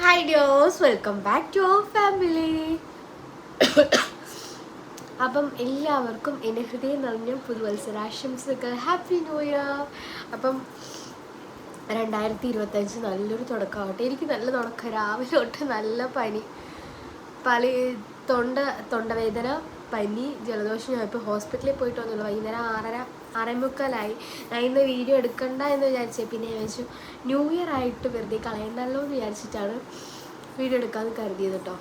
Hi ഡിയോസ് welcome back to our family അപ്പം എല്ലാവർക്കും എന്റെ ഹൃദയം നിറഞ്ഞ പുതുവത്സരാശംസകൾ. ഹാപ്പി ന്യൂ ഇയർ അപ്പം രണ്ടായിരത്തി ഇരുപത്തഞ്ച് നല്ലൊരു തുടക്കമാവട്ടെ. എനിക്ക് നല്ല തുടക്കം. രാവിലെ തൊട്ട് നല്ല പനി. പല തൊണ്ട തൊണ്ടവേദന പനി ജലദോഷം. ഞാൻ ഇപ്പോൾ ഹോസ്പിറ്റലിൽ പോയിട്ട് വൈകുന്നേരം ആറര ആറേമുക്കാലായി ഞാൻ ഇന്ന് വീഡിയോ എടുക്കണ്ട എന്ന് വിചാരിച്ചത് പിന്നെ വിചാരിച്ചു ന്യൂ ഇയർ ആയിട്ട് വെറുതെ കളയണ്ടല്ലോ എന്ന് വിചാരിച്ചിട്ടാണ് വീഡിയോ എടുക്കാമെന്ന് കരുതിയത് കേട്ടോ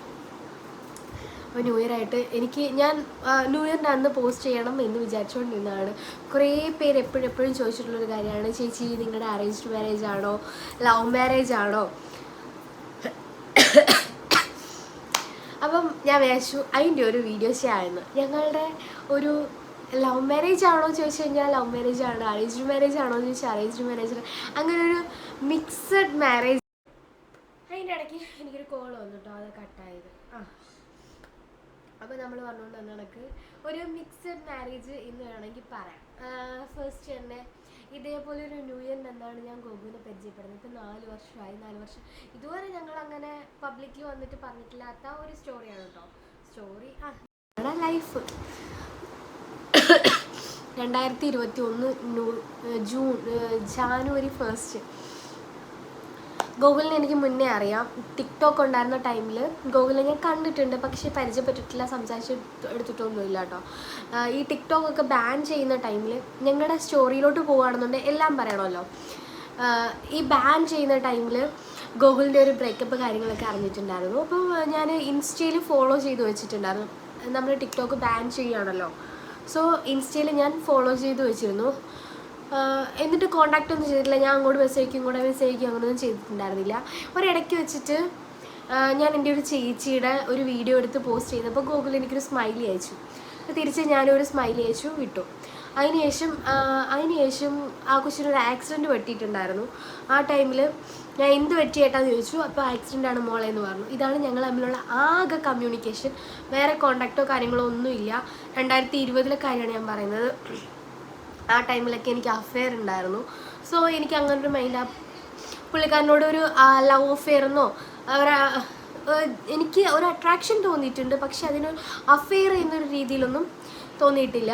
അപ്പോൾ ന്യൂ ഇയർ ആയിട്ട് എനിക്ക് ഞാൻ ന്യൂ ഇയറിന്റെ അന്ന് പോസ്റ്റ് ചെയ്യണം എന്ന് വിചാരിച്ചുകൊണ്ടിരുന്നതാണ് കുറേ പേര് എപ്പോഴും എപ്പോഴും ചോദിച്ചിട്ടുള്ളൊരു കാര്യമാണ് ചേച്ചി നിങ്ങളുടെ അറേഞ്ച്ഡ് മാരേജ് ആണോ? ലവ് മാരേജ് ആണോ? അപ്പം ഞാൻ വിചാരിച്ചു അതിന്റെ ഒരു വീഡിയോ ചെയ്യാമെന്ന് ഞങ്ങളുടെ ഒരു ലവ് മാരേജ് ആണോ എന്ന് ചോദിച്ചു കഴിഞ്ഞാൽ ലവ് മാരേജ് ആണ്. അറേഞ്ച്ഡ് മാരേജ് ആണോ എന്ന് ചോദിച്ചാൽ അറേഞ്ച്ഡ് മാരേജ് അങ്ങനെ ഒരു മിക്സഡ് മാരേജ് അതിന്റെ ഇടയ്ക്ക് എനിക്കൊരു കോൾ വന്നു കേട്ടോ അത് കട്ടായത് ആ. അപ്പോൾ നമ്മൾ പറഞ്ഞുകൊണ്ട് തന്നെ കണക്ക് ഒരു മിക്സഡ് മാരേജ് എന്ന് വേണമെങ്കിൽ പറയാം. ഫസ്റ്റ് തന്നെ ഇതേപോലെ ഒരു ന്യൂ ഇയറിന് എന്താണ് ഞാൻ ഗോകുവിനെ പരിചയപ്പെടുന്നത്? ഇപ്പം നാല് വർഷമായി നാല് വർഷം. ഇതുവരെ ഞങ്ങൾ അങ്ങനെ പബ്ലിക്കിൽ വന്നിട്ട് പറഞ്ഞിട്ടില്ലാത്ത ഒരു സ്റ്റോറിയാണ് കേട്ടോ സ്റ്റോറി ആ. ലൈഫ് രണ്ടായിരത്തി ഇരുപത്തി ഒന്ന് ജൂൺ ജാനുവരി ഫസ്റ്റ്. ഗൂഗിളിനെ എനിക്ക് മുന്നേ അറിയാം. ടിക്ടോക്ക് ഉണ്ടായിരുന്ന ടൈമിൽ ഗൂഗിളിനെ ഞാൻ കണ്ടിട്ടുണ്ട്. പക്ഷേ പരിചയപ്പെട്ടിട്ടില്ല സംസാരിച്ച് എടുത്തിട്ടൊന്നുമില്ല കേട്ടോ. ഈ ടിക്ടോക്ക് ഒക്കെ ബാൻ ചെയ്യുന്ന ടൈമിൽ ഞങ്ങളുടെ സ്റ്റോറിയിലോട്ട് പോകുകയാണെന്നുണ്ടെങ്കിൽ എല്ലാം പറയണമല്ലോ. ഈ ബാൻ ചെയ്യുന്ന ടൈമിൽ ഗൂഗിളിന്റെ ഒരു ബ്രേക്കപ്പ് കാര്യങ്ങളൊക്കെ അറിഞ്ഞിട്ടുണ്ടായിരുന്നു. അപ്പോൾ ഞാൻ ഇൻസ്റ്റയിൽ ഫോളോ ചെയ്ത് വെച്ചിട്ടുണ്ടായിരുന്നു. നമ്മൾ ടിക്ടോക്ക് ബാൻ ചെയ്യുകയാണല്ലോ. സോ ഇൻസ്റ്റയിൽ ഞാൻ ഫോളോ ചെയ്ത് വെച്ചിരുന്നു. എന്നിട്ട് കോണ്ടാക്റ്റ് ഒന്നും ചെയ്തിട്ടില്ല. ഞാൻ അങ്ങോട്ട് മെസ്സേജ് അയക്കും ഇങ്ങോട്ട് മെസ്സേജ് അയക്കും അങ്ങനെയൊന്നും ചെയ്തിട്ടുണ്ടായിരുന്നില്ല. ഒരിടയ്ക്ക് വെച്ചിട്ട് ഞാൻ എന്റെ ഒരു ചേച്ചിയുടെ ഒരു വീഡിയോ എടുത്ത് പോസ്റ്റ് ചെയ്തപ്പോൾ ഗൂഗിൾ എനിക്കൊരു സ്മൈലി അയച്ചു. തിരിച്ച് ഞാനൊരു സ്മൈലി അയച്ചു വിട്ടു. അതിനുശേഷം അതിനുശേഷം ആ കൊച്ചിനൊരു ആക്സിഡന്റ് പറ്റിയിട്ടുണ്ടായിരുന്നു. ആ ടൈമിൽ ഞാൻ എന്ത് പറ്റി ഏട്ടാന്ന് ചോദിച്ചു. അപ്പോൾ ആക്സിഡന്റ് ആണ് മോളെ എന്ന് പറഞ്ഞു. ഇതാണ് ഞങ്ങൾ തമ്മിലുള്ള ആകെ കമ്മ്യൂണിക്കേഷൻ വേറെ കോണ്ടാക്റ്റോ കാര്യങ്ങളോ ഒന്നുമില്ല. രണ്ടായിരത്തി ഇരുപതിലെ കാര്യമാണ് ഞാൻ പറയുന്നത്. ആ ടൈമിലൊക്കെ എനിക്ക് അഫെയർ ഉണ്ടായിരുന്നു. സോ എനിക്ക് അങ്ങനെ ഒരു മൈൻഡ് ആ പുള്ളിക്കാരനോട് ഒരു ലവ് അഫെയർ എന്നോ ഒരു എനിക്ക് ഒരു അട്രാക്ഷൻ തോന്നിയിട്ടുണ്ട്. പക്ഷെ അതിന് അഫെയർ എന്നൊരു രീതിയിലൊന്നും തോന്നിയിട്ടില്ല.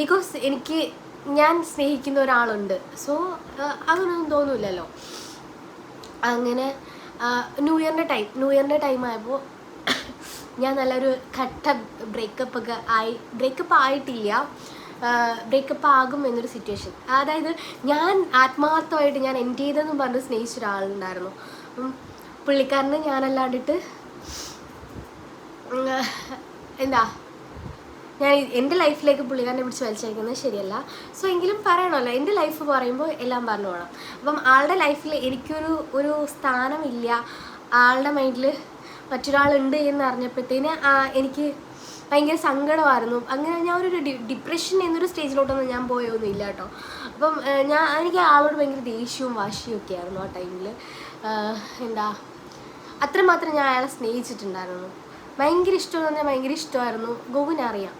ബിക്കോസ് എനിക്ക് ഞാൻ സ്നേഹിക്കുന്ന ഒരാളുണ്ട്. സോ അതൊന്നും തോന്നില്ലല്ലോ അങ്ങനെ ന്യൂ ഇയറിന്റെ ടൈം ന്യൂ ഇയറിന്റെ ടൈം ആയപ്പോൾ ഞാൻ നല്ലൊരു ഘട്ട ബ്രേക്കപ്പ് ഒക്കെ ആയി ബ്രേക്കപ്പ് ആയിട്ടില്ല. ബ്രേക്കപ്പ് ആകും എന്നൊരു സിറ്റുവേഷൻ അതായത് ഞാൻ ആത്മാർത്ഥമായിട്ട് ഞാൻ എന്റെ ചെയ്തെന്ന് പറഞ്ഞ് സ്നേഹിച്ച ഒരാളുണ്ടായിരുന്നു. പുള്ളിക്കാരനെ ഞാനല്ലാണ്ടിട്ട് എന്താ? ഞാൻ എന്റെ ലൈഫിലേക്ക് പുള്ളിക്കാരനെ പിടിച്ച് വലിച്ചയക്കുന്നത് ശരിയല്ല. സോ എങ്കിലും പറയണമല്ലോ എന്റെ ലൈഫ് പറയുമ്പോൾ എല്ലാം പറഞ്ഞു പോകണം അപ്പം ആളുടെ ലൈഫിൽ എനിക്കൊരു ഒരു സ്ഥാനമില്ല. ആളുടെ മൈൻഡിൽ മറ്റൊരാളുണ്ട് എന്ന് അറിഞ്ഞപ്പോഴത്തേന് എനിക്ക് ഭയങ്കര സങ്കടമായിരുന്നു. അങ്ങനെ ഞാൻ ഒരു ഡിപ്രഷൻ എന്നൊരു സ്റ്റേജിലോട്ടൊന്നും ഞാൻ പോയൊന്നും ഇല്ല കേട്ടോ. അപ്പം ഞാൻ എനിക്ക് ആളോട് ഭയങ്കര ദേഷ്യവും വാശിയും ഒക്കെ ആയിരുന്നു ആ ടൈമിൽ എന്താ അത്രമാത്രം ഞാൻ അയാളെ സ്നേഹിച്ചിട്ടുണ്ടായിരുന്നു. ഭയങ്കര ഇഷ്ടമെന്ന് പറഞ്ഞാൽ ഭയങ്കര ഇഷ്ടമായിരുന്നു. ഗോകുനെ അറിയാം.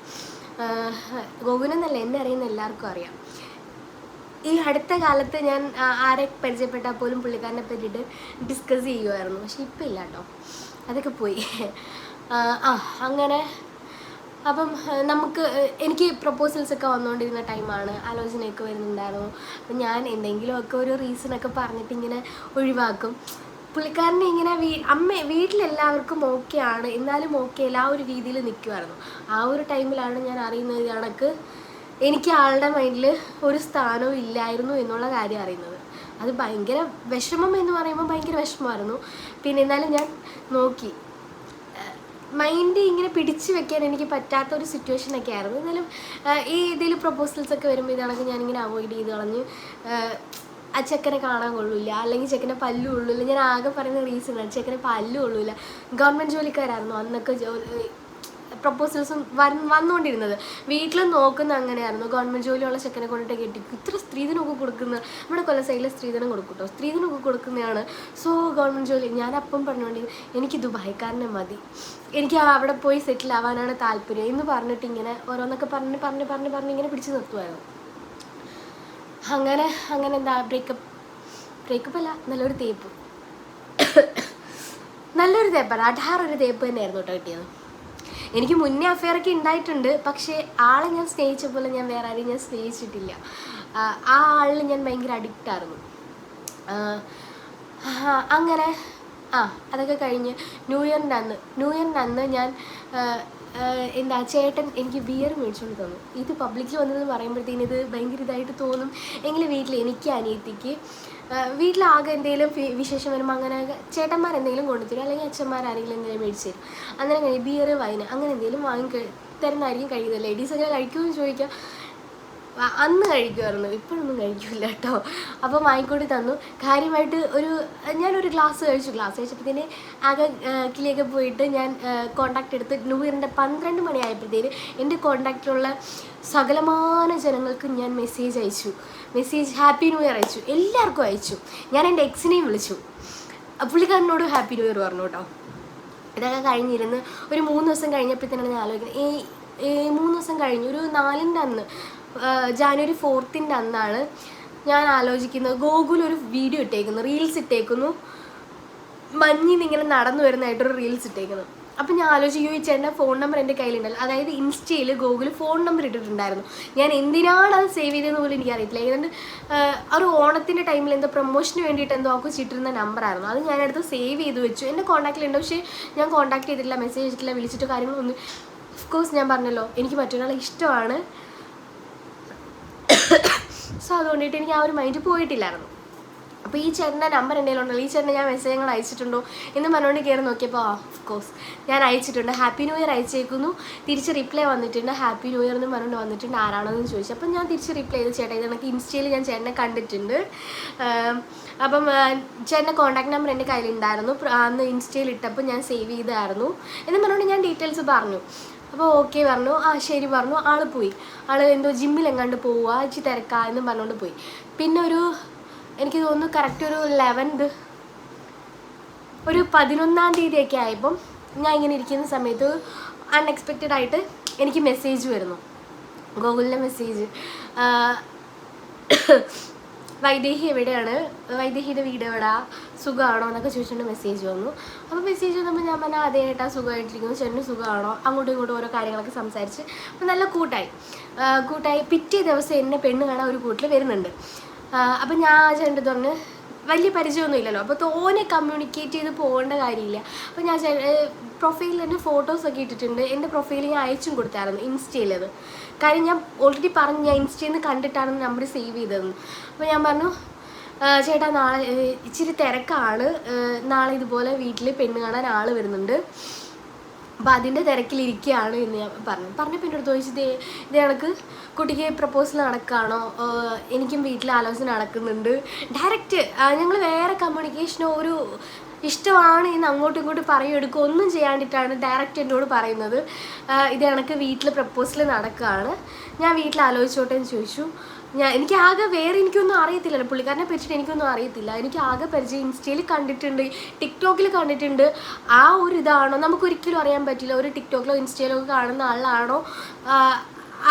ഗോകുനെന്നല്ല എന്നെ അറിയുന്ന എല്ലാവർക്കും അറിയാം. ഈ അടുത്ത കാലത്ത് ഞാൻ ആരെ പരിചയപ്പെട്ടാൽ പോലും പുള്ളിക്കാരനെ പറ്റിയിട്ട് ഡിസ്കസ് ചെയ്യുമായിരുന്നു പക്ഷെ ഇപ്പം ഇല്ല കേട്ടോ. അതൊക്കെ പോയി. ആ, അങ്ങനെ. അപ്പം നമുക്ക് എനിക്ക് പ്രപ്പോസൽസ് ഒക്കെ വന്നുകൊണ്ടിരുന്ന ടൈമാണ് ആലോചനയൊക്കെ വരുന്നുണ്ടായിരുന്നു. അപ്പം ഞാൻ എന്തെങ്കിലുമൊക്കെ ഒരു റീസണൊക്കെ പറഞ്ഞിട്ട് ഇങ്ങനെ ഒഴിവാക്കും. പുള്ളിക്കാരനെ ഇങ്ങനെ വീ അമ്മ വീട്ടിലെല്ലാവർക്കും ഓക്കെ ആണ് എന്നാലും ഓക്കെ അല്ല ആ ഒരു രീതിയിൽ നിൽക്കുമായിരുന്നു ആ ഒരു ടൈമിലാണ് ഞാൻ അറിയുന്നത് കണക്ക്. എനിക്ക് ആളുടെ മൈൻഡിൽ ഒരു സ്ഥാനവും ഇല്ലായിരുന്നു എന്നുള്ള കാര്യം അറിയുന്നത്. അത് ഭയങ്കര വിഷമം എന്ന് പറയുമ്പോൾ ഭയങ്കര വിഷമമായിരുന്നു. പിന്നെ എന്നാലും ഞാൻ നോക്കി. മൈൻഡ് ഇങ്ങനെ പിടിച്ചു വെക്കാൻ എനിക്ക് പറ്റാത്ത ഒരു സിറ്റുവേഷൻ ഒക്കെ ആയിരുന്നു. എന്നാലും ഈ ഇതിൽ പ്രപ്പോസൽസ് ഒക്കെ വരുമ്പോൾ ഇതാണെങ്കിൽ ഞാനിങ്ങനെ അവോയ്ഡ് ചെയ്ത് കളഞ്ഞ് ആ ചെക്കനെ കാണാൻ കൊള്ളില്ല അല്ലെങ്കിൽ ചെക്കനെ പല്ലു കൊള്ളില്ല ഞാൻ ആകെ പറയുന്ന റീസൺ ആണ് ചെക്കനെ പല്ലു കൊള്ളില്ല ഗവൺമെന്റ് ജോലിക്കാരായിരുന്നു? അന്നൊക്കെ ജോലി പ്രപ്പോസൽസും വര വന്നുകൊണ്ടിരുന്നത് വീട്ടിൽ നോക്കുന്ന അങ്ങനെയായിരുന്നു. ഗവൺമെന്റ് ജോലിയുള്ള ചെക്കനെ കൊണ്ടിട്ട് കെട്ടിക്കും ഇത്ര സ്ത്രീധനമൊക്കെ കൊടുക്കുന്നത് നമ്മുടെ കൊല്ല സൈഡിൽ സ്ത്രീധനം കൊടുക്കും കേട്ടോ സ്ത്രീധനമൊക്കെ കൊടുക്കുന്നതാണ്. സോ ഗവൺമെന്റ് ജോലി ഞാൻ അപ്പം പറഞ്ഞുകൊണ്ടിരുന്നു എനിക്ക് ദുബായിക്കാരനെ മതി. എനിക്ക് അവിടെ പോയി സെറ്റിൽ ആവാനാണ് താല്പര്യം എന്ന് പറഞ്ഞിട്ട് ഇങ്ങനെ ഓരോന്നൊക്കെ പറഞ്ഞ് പറഞ്ഞ് പറഞ്ഞ് പറഞ്ഞ് ഇങ്ങനെ പിടിച്ച് നിർത്തുമായിരുന്നു അങ്ങനെ അങ്ങനെ എന്താ ബ്രേക്കപ്പ് ബ്രേക്കപ്പ് അല്ല നല്ലൊരു തേപ്പ്. നല്ലൊരു തേപ്പാണ്. അടാറൊരു തേപ്പ് തന്നെയായിരുന്നു കേട്ടോ കിട്ടിയത്. എനിക്ക് മുന്നേ അഫെയറൊക്കെ ഉണ്ടായിട്ടുണ്ട് പക്ഷേ ആളെ ഞാൻ സ്നേഹിച്ച പോലെ ഞാൻ വേറെ ആരെയും ഞാൻ സ്നേഹിച്ചിട്ടില്ല. ആ, ആളിൽ ഞാൻ ഭയങ്കര അഡിക്റ്റ് ആയിരുന്നു. ആ, ആ, അങ്ങനെ ആ അതൊക്കെ കഴിഞ്ഞ് ന്യൂ ഇയറിന്റെ അന്ന് ന്യൂ ഇയറിന്റെ അന്ന് ഞാൻ എന്താ ചേട്ടൻ എനിക്ക് ബിയർ മേടിച്ചുകൊണ്ട് തന്നു. ഇത് പബ്ലിക്കിൽ വന്നതെന്ന് പറയുമ്പോഴത്തേന് ഭയങ്കര ഇതായിട്ട് തോന്നും. എങ്കിലും വീട്ടിൽ എനിക്ക് അനിയത്തിക്ക് വീട്ടിലാകെ എന്തെങ്കിലും വിശേഷം വരുമ്പോൾ അങ്ങനെ ചേട്ടന്മാർ എന്തെങ്കിലും കൊണ്ടുതരും അല്ലെങ്കിൽ അച്ഛന്മാർ ആരെങ്കിലും എന്തെങ്കിലും മേടിച്ചു തരും. അങ്ങനെ ബിയർ വൈൻ അങ്ങനെ എന്തെങ്കിലും വാങ്ങി തരുന്നതായിരിക്കും കഴിയുന്നത്. ലേഡീസ് അങ്ങനെ കഴിക്കുമെന്ന് ചോദിക്കാം. അന്ന് കഴിക്കുമായിരുന്നു ഇപ്പോഴൊന്നും കഴിക്കില്ല കേട്ടോ. അപ്പം വാങ്ങിക്കൊണ്ട് തന്നു. കാര്യമായിട്ട് ഒരു ഞാനൊരു ഗ്ലാസ് കഴിച്ചു. ഗ്ലാസ് കഴിച്ചപ്പോഴത്തേന് ആകെ കിളിയൊക്കെ പോയിട്ട് ഞാൻ കോണ്ടാക്ട് എടുത്ത് ന്യൂ ഇയറിന്റെ പന്ത്രണ്ട് മണിയായപ്പോഴത്തേന് എന്റെ കോണ്ടാക്റ്റിലുള്ള സകലമാന ജനങ്ങൾക്ക് ഞാൻ മെസ്സേജ് അയച്ചു. മെസ്സേജ് ഹാപ്പി ന്യൂ ഇയർ അയച്ചു. എല്ലാവർക്കും അയച്ചു. ഞാൻ എന്റെ എക്സിനെയും വിളിച്ചു. പുള്ളിക്കാരനോട് ഹാപ്പി ന്യൂ ഇയർ പറഞ്ഞു കേട്ടോ. ഇതൊക്കെ കഴിഞ്ഞിരുന്ന് ഒരു മൂന്ന് ദിവസം കഴിഞ്ഞപ്പോഴത്തേനാണ് ഞാൻ ആലോചിക്കുന്നത്. ഈ മൂന്ന് ദിവസം കഴിഞ്ഞു. ഒരു നാലിന്റെ അന്ന്. ജാനുവരി ഫോർത്തിന്റെ അന്നാണ് ഞാൻ ആലോചിക്കുന്നത്. ഗോകുൽ ഒരു വീഡിയോ ഇട്ടേക്കുന്നു റീൽസ് ഇട്ടേക്കുന്നു. മഞ്ഞിന്ന് ഇങ്ങനെ നടന്നു വരുന്നതായിട്ടൊരു റീൽസ് ഇട്ടേക്കുന്നു. അപ്പം ഞാൻ ആലോചിക്കും ഈ ചേട്ടന്റെ ഫോൺ നമ്പർ എന്റെ കയ്യിലുണ്ടല്ലോ. അതായത് ഇൻസ്റ്റയിൽ ഗൂഗിൾ ഫോൺ നമ്പർ ഇട്ടിട്ടുണ്ടായിരുന്നു. ഞാൻ എന്തിനാണ് അത് സേവ് ചെയ്തതെന്ന് പോലും എനിക്കറിയത്തില്ല ഏതാണ്ട് ഒരു ഓണത്തിന്റെ ടൈമിൽ എന്തോ പ്രൊമോഷന് വേണ്ടിയിട്ട് എന്തോ ആക്കും ചിട്ടിരുന്ന നമ്പറായിരുന്നു അത് ഞാനെടുത്ത് സേവ് ചെയ്ത് വെച്ചു. എന്റെ കോൺടാക്റ്റിലുണ്ട് പക്ഷേ ഞാൻ കോൺടാക്ട് ചെയ്തിട്ടില്ല മെസ്സേജ് ചെയ്തിട്ടില്ല വിളിച്ചിട്ട് കാര്യങ്ങളൊന്നും ഓഫ് കോഴ്സ് ഞാൻ പറഞ്ഞല്ലോ എനിക്ക് മറ്റൊരാളെ ഇഷ്ടമാണ്. സോ അതുകൊണ്ടിട്ട് എനിക്ക് ആ ഒരു മൈൻഡ് പോയിട്ടില്ലായിരുന്നു. അപ്പോൾ ഈ ചേട്ടന്റെ നമ്പർ എന്റെ ഉണ്ടല്ലോ ഈ ചേട്ടനെ ഞാൻ മെസ്സേജുകൾ അയച്ചിട്ടുണ്ടോ എന്ന് പറഞ്ഞുകൊണ്ട് കയറി നോക്കിയപ്പോൾ ഓഫ് കോഴ്സ് ഞാൻ അയച്ചിട്ടുണ്ട്. ഹാപ്പി ന്യൂ ഇയർ അയച്ചേക്കുന്നു. തിരിച്ച് റിപ്ലൈ വന്നിട്ടുണ്ട്. ഹാപ്പി ന്യൂ ഇയർ എന്ന് പറഞ്ഞുകൊണ്ട് വന്നിട്ടുണ്ട്. ആരാണെന്ന് ചോദിച്ചു. അപ്പം ഞാൻ തിരിച്ച് റിപ്ലൈ ചെയ്തു. ചേട്ടാ ഇത് എനിക്ക് ഇൻസ്റ്റയിൽ ഞാൻ ചേട്ടനെ കണ്ടിട്ടുണ്ട്. അപ്പം ചേട്ടന്റെ കോൺടാക്ട് നമ്പർ എന്റെ കയ്യിലുണ്ടായിരുന്നു. അന്ന് ഇൻസ്റ്റയിൽ ഇട്ടപ്പോൾ ഞാൻ സേവ് ചെയ്തായിരുന്നു. എന്ന് പറഞ്ഞുകൊണ്ട് ഞാൻ ഡീറ്റെയിൽസ് പറഞ്ഞു. അപ്പോൾ ഓക്കെ പറഞ്ഞു. ആ ശരി പറഞ്ഞു. ആൾ പോയി. ആൾ എന്തോ ജിമ്മിൽ എങ്ങാണ്ട് പോവുക ഇച്ചി തിരക്കാ എന്നും പറഞ്ഞുകൊണ്ട് പോയി. പിന്നെ ഒരു എനിക്ക് തോന്നുന്നു കറക്റ്റ് ഒരു ലെവൻത് ഒരു പതിനൊന്നാം തീയതിയൊക്കെ ആയപ്പം ഞാൻ ഇങ്ങനെ ഇരിക്കുന്ന സമയത്ത് അൺഎക്സ്പെക്റ്റഡ് ആയിട്ട് എനിക്ക് മെസ്സേജ് വരുന്നു. ഗൂഗിളിലെ മെസ്സേജ് വൈദേഹി എവിടെയാണ്? വൈദേഹിയുടെ വീട് എവിടാ? സുഖമാണോ? എന്നൊക്കെ ചോദിച്ചുകൊണ്ട് മെസ്സേജ് വന്നു. അപ്പോൾ മെസ്സേജ് വന്നപ്പോൾ ഞാൻ പറഞ്ഞാൽ അതേ ഏട്ടാ സുഖമായിട്ടിരിക്കുന്നു. ചേട്ടന് സുഖമാണോ? അങ്ങോട്ടും ഇങ്ങോട്ടും ഓരോ കാര്യങ്ങളൊക്കെ സംസാരിച്ച് അപ്പോൾ നല്ല കൂട്ടായി. കൂട്ടായി. പിറ്റേ ദിവസം എന്നെ പെണ്ണ് കാണാൻ ഒരു കൂട്ടിൽ വരുന്നുണ്ട്. അപ്പം ഞാൻ ചേട്ടന്റെ ചേട്ടൻ പറഞ്ഞ് വലിയ പരിചയമൊന്നും ഇല്ലല്ലോ അപ്പോൾ തോനെ കമ്മ്യൂണിക്കേറ്റ് ചെയ്ത് പോകേണ്ട കാര്യമില്ല. അപ്പോൾ ഞാൻ പ്രൊഫൈലിൽ എന്റെ ഫോട്ടോസൊക്കെ ഇട്ടിട്ടുണ്ട്. എന്റെ പ്രൊഫൈൽ ഞാൻ അയച്ചും കൊടുത്തായിരുന്നു ഇൻസ്റ്റയിലത്. കാര്യം ഞാൻ ഓൾറെഡി പറഞ്ഞു ഞാൻ ഇൻസ്റ്റയിൽ നിന്ന് കണ്ടിട്ടാണ് നമ്പർ സേവ് ചെയ്തതെന്ന്. അപ്പോൾ ഞാൻ പറഞ്ഞു ചേട്ടാ നാളെ ഇച്ചിരി തിരക്കാണ്. നാളെ ഇതുപോലെ വീട്ടിൽ പെണ്ണ് കാണാൻ ആൾ വരുന്നുണ്ട്. അപ്പം അതിന്റെ തിരക്കിലിരിക്കുകയാണ് എന്ന് ഞാൻ പറഞ്ഞു. പറഞ്ഞപ്പോൾ എന്റെ അടുത്ത് ചോദിച്ചത് ഇത് കണക്ക് കുട്ടിക്ക് പ്രപ്പോസൽ നടക്കുകയാണോ എനിക്കും വീട്ടിൽ ആലോചന നടക്കുന്നുണ്ട്. ഡയറക്റ്റ് ഞങ്ങൾ വേറെ കമ്മ്യൂണിക്കേഷനോ ഒരു ഇഷ്ടമാണ് എന്ന് അങ്ങോട്ടും ഇങ്ങോട്ടും പറയും എടുക്കുക ഒന്നും ചെയ്യാണ്ടിട്ടാണ് ഡയറക്റ്റ് എന്നോട് പറയുന്നത്. ഇത് കണക്ക് വീട്ടിൽ പ്രപ്പോസൽ നടക്കുകയാണ് ഞാൻ വീട്ടിൽ ആലോചിച്ചോട്ടെ എന്ന് ചോദിച്ചു. ഞാൻ എനിക്ക് ആകെ വേറെ എനിക്കൊന്നും അറിയത്തില്ല പുള്ളിക്കാരനെ പറ്റിയിട്ട് എനിക്കൊന്നും അറിയത്തില്ല. എനിക്ക് ആകെ പരിചയം ഇൻസ്റ്റയിൽ കണ്ടിട്ടുണ്ട് ടിക്ടോക്കിൽ കണ്ടിട്ടുണ്ട്. ആ ഒരു ഇതാണോ? നമുക്ക് ഒരിക്കലും അറിയാൻ പറ്റില്ല. ഒരു ടിക്ടോക്കിലോ ഇൻസ്റ്റയിലോ കാണുന്ന ആളാണോ?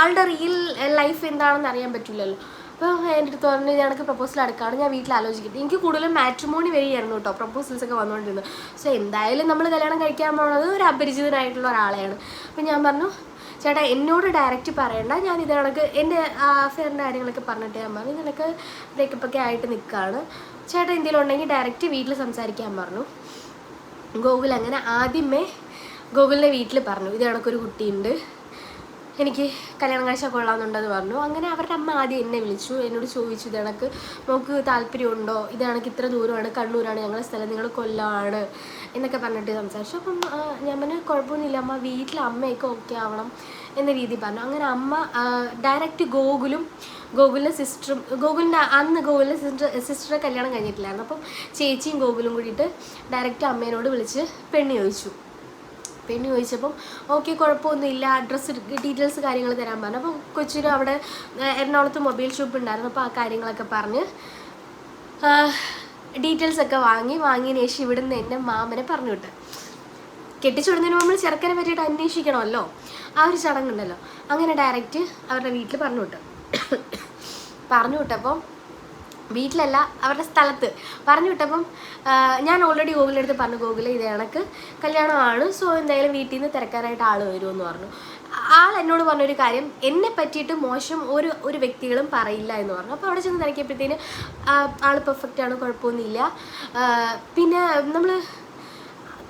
ആളുടെ റിയൽ ലൈഫ് എന്താണെന്ന് അറിയാൻ പറ്റില്ലല്ലോ. അപ്പോൾ എന്റെ അടുത്ത് പറഞ്ഞു ഞങ്ങൾക്ക് പ്രപ്പോസൽ അടുക്കാണ് ഞാൻ വീട്ടിൽ ആലോചിക്കട്ടെ. എനിക്ക് കൂടുതലും മാട്രിമോണി വരികയായിരുന്നു കേട്ടോ പ്രപ്പോസൽസൊക്കെ വന്നുകൊണ്ടിരുന്നത്. സോ എന്തായാലും നമ്മൾ കല്യാണം കഴിക്കാൻ പോകുന്നത് ഒരു അപരിചിതനായിട്ടുള്ള ഒരാളെയാണ്. അപ്പം ഞാൻ പറഞ്ഞു ചേട്ടാ എന്നോട് ഡയറക്റ്റ് പറയണ്ട. ഞാൻ ഇത് കണക്ക് എന്റെ അഫെയറിന്റെ കാര്യങ്ങളൊക്കെ പറഞ്ഞിട്ട് ഞാൻ പറഞ്ഞു. നിനക്ക് ബ്രേക്കപ്പ് ഒക്കെ ആയിട്ട് നിൽക്കുകയാണ് ചേട്ടാ എന്തെങ്കിലും ഉണ്ടെങ്കിൽ ഡയറക്റ്റ് വീട്ടിൽ സംസാരിക്കാൻ പറഞ്ഞു. ഗോകുൽ അങ്ങനെ ആദ്യമേ ഗോകുലിന്റെ വീട്ടിൽ പറഞ്ഞു. ഇത് കണക്കൊരു കുട്ടിയുണ്ട്. എനിക്ക് കല്യാണം കഴിച്ചാൽ കൊള്ളാമെന്നുണ്ടെന്ന് പറഞ്ഞു. അങ്ങനെ അവരുടെ അമ്മ ആദ്യം എന്നെ വിളിച്ചു. എന്നോട് ചോദിച്ചു ഇത് കണക്ക് നമുക്ക് താല്പര്യമുണ്ടോ? ഇത് കണക്ക് ഇത്ര ദൂരമാണ് കണ്ണൂരാണ് ഞങ്ങളുടെ സ്ഥലം നിങ്ങൾ കൊല്ലമാണ് എന്നൊക്കെ പറഞ്ഞിട്ട് സംസാരിച്ചു. അപ്പം ഞാൻ പറഞ്ഞു കുഴപ്പമൊന്നുമില്ല അമ്മ വീട്ടിൽ അമ്മയൊക്കെ ഓക്കെ ആവണം എന്ന രീതിയിൽ പറഞ്ഞു. അങ്ങനെ അമ്മ ഡയറക്റ്റ് ഗോകുലും ഗോകുലിന്റെ സിസ്റ്ററും ഗോകുലിന്റെ അന്ന് ഗോകുലിന്റെ സിസ്റ്റർ സിസ്റ്ററെ കല്യാണം കഴിഞ്ഞിട്ടില്ലായിരുന്നു. അപ്പം ചേച്ചിയും ഗോകുലും കൂടിയിട്ട് ഡയറക്റ്റ് അമ്മേനോട് വിളിച്ച് പെണ്ണ് ചോദിച്ചു. പെണ്ണ് ചോദിച്ചപ്പം ഓക്കെ കുഴപ്പമൊന്നുമില്ല. അഡ്രസ്സ് ഡീറ്റെയിൽസ് കാര്യങ്ങൾ തരാൻ പറഞ്ഞു. അപ്പം കൊച്ചിന് അവിടെ എറണാകുളത്ത് മൊബൈൽ ഷോപ്പ് ഉണ്ടായിരുന്നു. അപ്പോൾ ആ കാര്യങ്ങളൊക്കെ പറഞ്ഞ് ഡീറ്റെയിൽസ് ഒക്കെ വാങ്ങി വാങ്ങിയതിന് ശേഷം ഇവിടുന്ന് എന്റെ മാമനെ പറഞ്ഞു വിട്ട്. കെട്ടിച്ചുവിടുന്നതിന് നമ്മൾ ചെറുക്കനെ പറ്റിയിട്ട് അന്വേഷിക്കണമല്ലോ. ആ ഒരു ചടങ്ങുണ്ടല്ലോ അങ്ങനെ ഡയറക്റ്റ് അവരുടെ വീട്ടിൽ പറഞ്ഞു വിട്ടു. പറഞ്ഞു വിട്ടപ്പം വീട്ടിലല്ല അവരുടെ സ്ഥലത്ത്. പറഞ്ഞു വിട്ടപ്പം ഞാൻ ഓൾറെഡി ഗോകുലെടുത്ത് പറഞ്ഞു ഗൂഗിൾ ഇത് കണക്ക് കല്യാണമാണ് സോ എന്തായാലും വീട്ടിൽ നിന്ന് തിരക്കാനായിട്ട് ആൾ വരുമെന്ന് പറഞ്ഞു. ആൾ എന്നോട് പറഞ്ഞൊരു കാര്യം എന്നെ പറ്റിയിട്ട് മോശം ഒരു ഒരു വ്യക്തികളും പറയില്ല എന്ന് പറഞ്ഞു. അപ്പോൾ അവിടെ ചെന്ന് തിരക്കിയപ്പോഴത്തേന് ആൾ പെർഫെക്റ്റ് ആണ് കുഴപ്പമൊന്നുമില്ല. പിന്നെ നമ്മൾ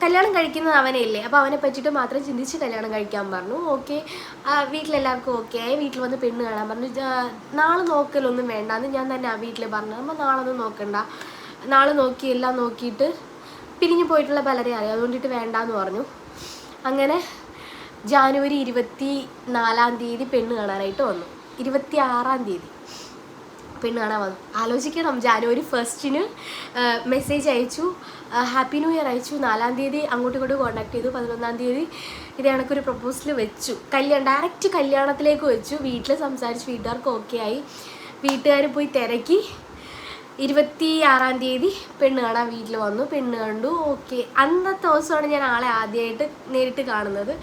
കല്യാണം കഴിക്കുന്നത് അവനെയല്ലേ? അപ്പോൾ അവനെ പറ്റിയിട്ട് മാത്രം ചിന്തിച്ച് കല്യാണം കഴിക്കാൻ പറഞ്ഞു. ഓക്കെ വീട്ടിലെല്ലാവർക്കും ഓക്കെ ആയി. വീട്ടിൽ വന്ന് പെണ്ണ് കാണാൻ പറഞ്ഞു. നാളെ നോക്കലൊന്നും വേണ്ടാന്ന് ഞാൻ തന്നെ ആ വീട്ടിൽ പറഞ്ഞു. അപ്പോൾ നാളെ ഒന്നും നോക്കണ്ട. നാളെ നോക്കി എല്ലാം നോക്കിയിട്ട് പിരിഞ്ഞു പോയിട്ടുള്ള പലരെ അറിയാം. അതുകൊണ്ടിട്ട് വേണ്ടാന്ന് പറഞ്ഞു. അങ്ങനെ ജാനുവരി ഇരുപത്തി നാലാം തീയതി പെണ്ണ് കാണാനായിട്ട് വന്നു. ഇരുപത്തി ആറാം തീയതി പെണ്ണ് കാണാൻ വന്നു. ആലോചിക്കണം. ജാനുവരി ഫസ്റ്റിന് മെസ്സേജ് അയച്ചു. ഹാപ്പി ന്യൂ ഇയർ അയച്ചു. നാലാം തീയതി അങ്ങോട്ടും ഇങ്ങോട്ടും കോൺടാക്ട് ചെയ്തു. പതിനൊന്നാം തീയതി ഇത് കണക്കൊരു പ്രപ്പോസൽ വെച്ചു. കല്യാണം ഡയറക്റ്റ് കല്യാണത്തിലേക്ക് വെച്ചു. വീട്ടിൽ സംസാരിച്ച്. വീട്ടുകാർക്ക് ഓക്കെ ആയി. വീട്ടുകാർ പോയി തിരക്കി. ഇരുപത്തി ആറാം തീയതി പെണ്ണ് കാണാൻ വീട്ടിൽ വന്നു. പെണ്ണ് കണ്ടു. ഓക്കെ അന്നത്തെ ദിവസമാണ് ഞാൻ ആളെ ആദ്യമായിട്ട് നേരിട്ട് കാണുന്നത്.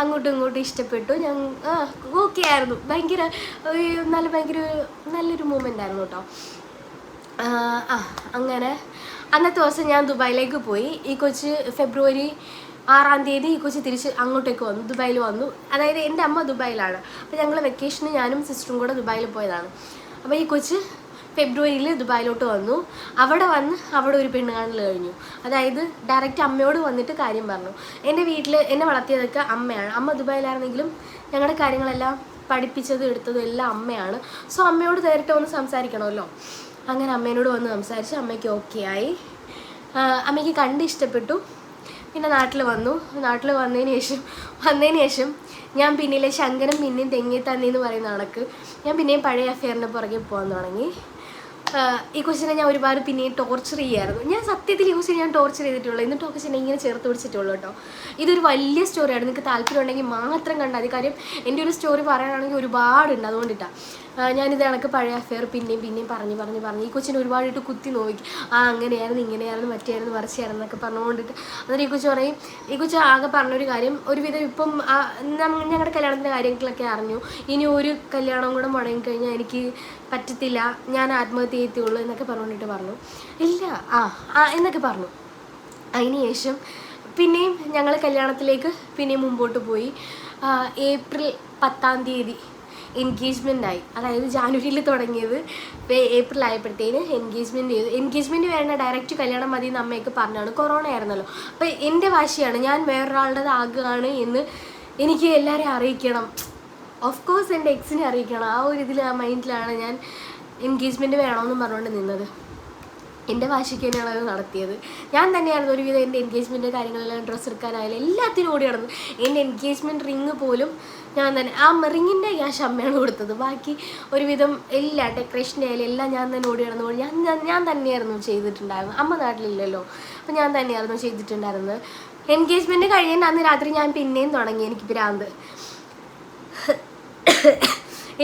അങ്ങോട്ടും ഇങ്ങോട്ടും ഇഷ്ടപ്പെട്ടു. ഞാൻ ഓക്കെ ആയിരുന്നു. ഭയങ്കര നല്ല ഭയങ്കര നല്ലൊരു മൂമെന്റ് ആയിരുന്നു കേട്ടോ. ആ അങ്ങനെ അന്നത്തെ ദിവസം ഞാൻ ദുബായിലേക്ക് പോയി. ഈ കൊച്ച് ഫെബ്രുവരി ആറാം തീയതി ഈ കൊച്ച് തിരിച്ച് അങ്ങോട്ടേക്ക് വന്നു ദുബായിൽ വന്നു. അതായത് എന്റെ അമ്മ ദുബായിലാണ്. അപ്പോൾ ഞങ്ങൾ വെക്കേഷന് ഞാനും സിസ്റ്ററും കൂടെ ദുബായിൽ പോയതാണ്. അപ്പോൾ ഈ കൊച്ച് ഫെബ്രുവരിയിൽ ദുബായിലോട്ട് വന്നു. അവിടെ വന്ന് അവിടെ ഒരു പെണ്ണ് കാണൽ കഴിഞ്ഞു. അതായത് ഡയറക്റ്റ് അമ്മയോട് വന്നിട്ട് കാര്യം പറഞ്ഞു. എന്റെ വീട്ടിൽ എന്നെ വളർത്തിയതൊക്കെ അമ്മയാണ്. അമ്മ ദുബായിലായിരുന്നെങ്കിലും ഞങ്ങളുടെ കാര്യങ്ങളെല്ലാം പഠിപ്പിച്ചതും എടുത്തതും എല്ലാം അമ്മയാണ്. സോ അമ്മയോട് നേരിട്ട് ഒന്ന് സംസാരിക്കണമല്ലോ. അങ്ങനെ അമ്മേനോട് വന്ന് സംസാരിച്ച് അമ്മയ്ക്ക് ഓക്കെ ആയി. അമ്മയ്ക്ക് കണ്ട് ഇഷ്ടപ്പെട്ടു. പിന്നെ നാട്ടിൽ വന്നു. നാട്ടിൽ വന്നതിന് ശേഷം വന്നതിന് ശേഷം ഞാൻ പിന്നിലെ ശങ്കരൻ പിന്നെയും തെങ്ങി തന്നെന്ന് പറയുന്ന കണക്ക് ഞാൻ പിന്നെയും പഴയ അഫെയറിന്റെ പുറകെ പോകാൻ തുടങ്ങി. ഈ കൊച്ചിനെ ഞാൻ ഒരുപാട് പിന്നെയും ടോർച്ചർ ചെയ്യായിരുന്നു. ഞാൻ സത്യത്തിൽ ഈ കൊച്ചിനെ ഞാൻ ടോർച്ചർ ചെയ്തിട്ടുള്ളൂ. എന്നിട്ട് കൊച്ചിനെ ഇങ്ങനെ ചേർത്ത് പിടിച്ചിട്ടുള്ളൂ കേട്ടോ. ഇതൊരു വലിയ സ്റ്റോറിയാണ് നിങ്ങൾക്ക് താല്പര്യം ഉണ്ടെങ്കിൽ മാത്രം കണ്ടാൽ മതി. കാര്യം എന്റെ ഒരു സ്റ്റോറി പറയാനാണെങ്കിൽ ഒരുപാടുണ്ട്. അതുകൊണ്ടിട്ടാണ് ഞാനിത് കണക്ക് പഴയ അഫെയർ പിന്നെയും പിന്നെയും പറഞ്ഞ് പറഞ്ഞ് പറഞ്ഞ്. ഈ കൊച്ചിനെ ഒരുപാടിട്ട് കുത്തി നോക്കി ആ അങ്ങനെയായിരുന്നു ഇങ്ങനെയായിരുന്നു മറ്റേയായിരുന്നു മറിച്ചായിരുന്നു എന്നൊക്കെ പറഞ്ഞുകൊണ്ടിട്ട്. എന്നിട്ട് ഈ കൊച്ചു പറയും ഈ കൊച്ചു ആകെ പറഞ്ഞൊരു കാര്യം ഒരുവിധം ഇപ്പം ഞങ്ങളുടെ കല്യാണത്തിന്റെ കാര്യങ്ങളൊക്കെ അറിഞ്ഞു. ഇനി ഒരു കല്യാണം കൂടെ മുടങ്ങി കഴിഞ്ഞാൽ എനിക്ക് പറ്റത്തില്ല. ഞാൻ ആത്മഹത്യ ചെയ്യത്തുള്ളൂ എന്നൊക്കെ പറഞ്ഞുകൊണ്ടിട്ട് പറഞ്ഞു. ഇല്ല ആ ആ എന്നൊക്കെ പറഞ്ഞു. അതിന് ശേഷം പിന്നെയും ഞങ്ങൾ കല്യാണത്തിലേക്ക് പിന്നെയും മുമ്പോട്ട് പോയി. ഏപ്രിൽ പത്താം തീയതി എൻഗേജ്മെന്റ് ആയി. അതായത് ജാനുവരിയിൽ തുടങ്ങിയത് ഇപ്പോൾ ഏപ്രിൽ ആയപ്പോഴത്തേന് എൻഗേജ്മെന്റ് ചെയ്തു. എൻഗേജ്മെന്റ് വേണ്ട ഡയറക്റ്റ് കല്യാണം മതി എന്ന് അമ്മയൊക്കെ പറഞ്ഞാണ് കൊറോണ ആയിരുന്നല്ലോ. അപ്പോൾ എന്റെ വാശിയാണ് ഞാൻ വേറൊരാളുടേത് ആകുകയാണ് എന്ന് എനിക്ക് എല്ലാവരെയും അറിയിക്കണം. ഓഫ് കോഴ്സ് എന്റെ എക്സിനെ അറിയിക്കണം. ആ ഒരു ഇതിൽ ആ മൈൻഡിലാണ് ഞാൻ എൻഗേജ്മെന്റ് വേണമെന്ന് പറഞ്ഞുകൊണ്ട് നിന്നത്. എന്റെ വാശിക്ക് തന്നെയാണ് അത് നടത്തിയത്. ഞാൻ തന്നെയായിരുന്നു ഒരുവിധം എന്റെ എൻഗേജ്മെന്റ് കാര്യങ്ങളെല്ലാം ഡ്രസ്സ് എടുക്കാനായാലും എല്ലാത്തിനും ഓടി നടന്നു എന്റെ എൻഗേജ്മെന്റ് റിങ് പോലും ഞാൻ തന്നെ. ആ റിങ്ങിന്റെ ക്യാഷ് അമ്മയാണ് കൊടുത്തത്. ബാക്കി ഒരുവിധം എല്ലാ ഡെക്കറേഷന്റെ ആയാലും എല്ലാം ഞാൻ തന്നെ ഓടി നടന്നു ഞാൻ ഞാൻ- തന്നെയായിരുന്നു ചെയ്തിട്ടുണ്ടായിരുന്നു അമ്മ നാട്ടിലില്ലല്ലോ. അപ്പം ഞാൻ തന്നെയായിരുന്നു ചെയ്തിട്ടുണ്ടായിരുന്നത്. എൻഗേജ്മെന്റ് കഴിഞ്ഞതിന്റെ അന്ന് രാത്രി ഞാൻ പിന്നെയും തുടങ്ങി. എനിക്ക് ഭ്രാന്ത്